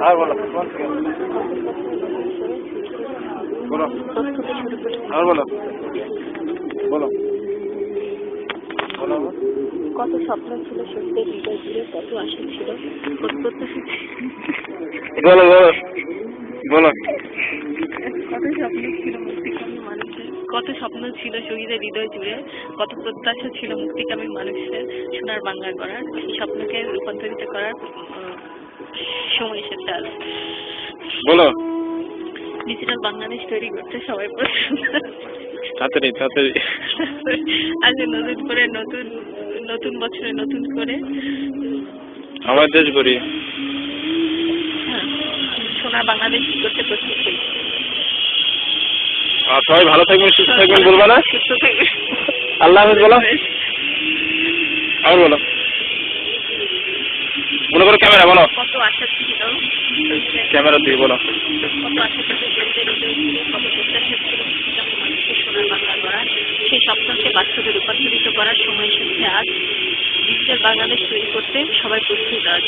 আর বলো বলো। আর বলো। বলো। বলো। কত স্বপ্ন ছিল শহীদের হৃদয় জুড়ে কত আশা ছিল বলো বলো। বলো। কত স্বপ্ন ছিল কত স্বপ্ন ছিল শহীদের হৃদয় জুড়ে কত প্রত্যাশা ছিল মুক্তিকামী মানুষের সোনার বাংলা করার সেই স্বপ্নকে রূপান্তরিত করার সময় এসেছে আজ। বলো। ডিজিটাল বাংলাদেশ তৈরি করতে সবাই তাড়াতাড়ি তাড়াতাড়ি। আজ নতুন করে নতুন নতুন বছরে নতুন করে। আমার দেশ গড়ি। হ্যাঁ, সোনার বাংলাদেশ করতে প্রস্তুত আর সবাই ভালো থাকবেন সুস্থ থাকবেন বলবা না? সুস্থ থাকবে আল্লাহ হাফেজ বলো। আর বলো। মনে করো ক্যামেরা বলো। ক্যামেরা দিয়ে বলো। সেই স্বপ্নকে বাস্তবে রূপান্তরিত করার সময় এসেছে আজ ডিজিটাল বাংলাদেশ তৈরি করতে সবাই প্রস্তুত আজ।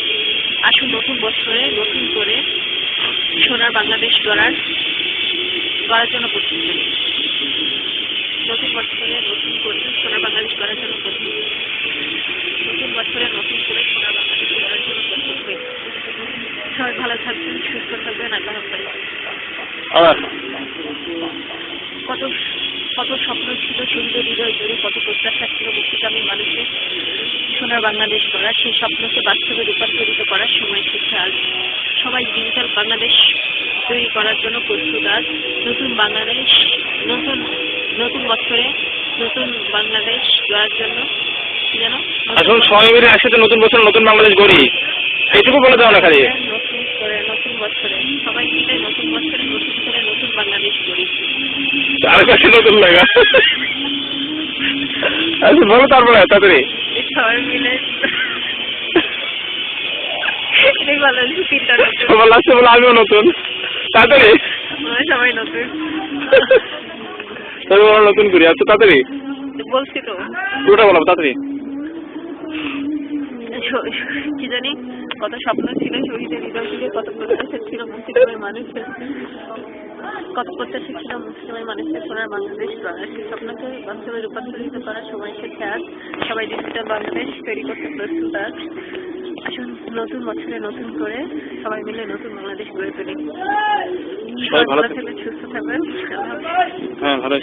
আসুন নতুন বছরে নতুন করে সোনার বাংলাদেশ গড়ার জন্য প্রস্তুত নতুন বছরে নতুন করে জন্য প্রস্তুত। নতুন বছরে নতুন করে জন্য প্রস্তুত হই সবাই ভালো থাকবেন সুস্থ থাকবেন আল্লাহ কত কত স্বপ্ন ছিল সুন্দর হৃদয় জুড়ে কত প্রত্যাশা ছিল মুক্তিকামী মানুষের সোনার বাংলাদেশ গড়ার সেই স্বপ্নকে বাস্তবে রূপান্তরিত করার সময় এসেছে আজ। সবাই ডিজিটাল বাংলাদেশ তৈরি করার জন্য প্রস্তুত আজ নতুন বাংলাদেশ নতুন নতুন বছরে নতুন বাংলাদেশ গড়ার জন্য কি যেন আসুন সবাই মিলে একসাথে নতুন বছর নতুন বাংলাদেশ গড়ি। এইটুকু বলে দাও না খালি। নতুন করে নতুন বছরে সবাই মিলে নতুন বছরে নতুন করে নতুন বাংলাদেশ গড়ি। আর কাছে নতুন লাগা আচ্ছা বলো তারপরে তাড়াতাড়ি। সবাই মিলে। বলে আমিও নতুন। তাড়াতাড়ি। সবাই নতুন। তবে বলো নতুন করি আচ্ছা তাড়াতাড়ি। বলছি তো। পুরোটা বলো তাড়াতাড়ি। কি জানি কত স্বপ্ন ছিল শহীদের হৃদয় জুড়ে কত প্রত্যাশা ছিল মুক্তিকামের মানুষের। কত প্রত্যাশা ছিল মুক্তিকামের মানুষের সোনার বাংলাদেশ গড়ার সেই স্বপ্নকে বাস্তবে রূপান্তরিত করার সময় এসেছে আজ সবাই ডিজিটাল বাংলাদেশ তৈরি করতে প্রস্তুত আজ নতুন বছরে নতুন করে সবাই মিলে নতুন বাংলাদেশ গড়ে তুলি। সবাই ভালো থাকবেন। সুস্থ থাকবেন। হ্যাঁ ভালো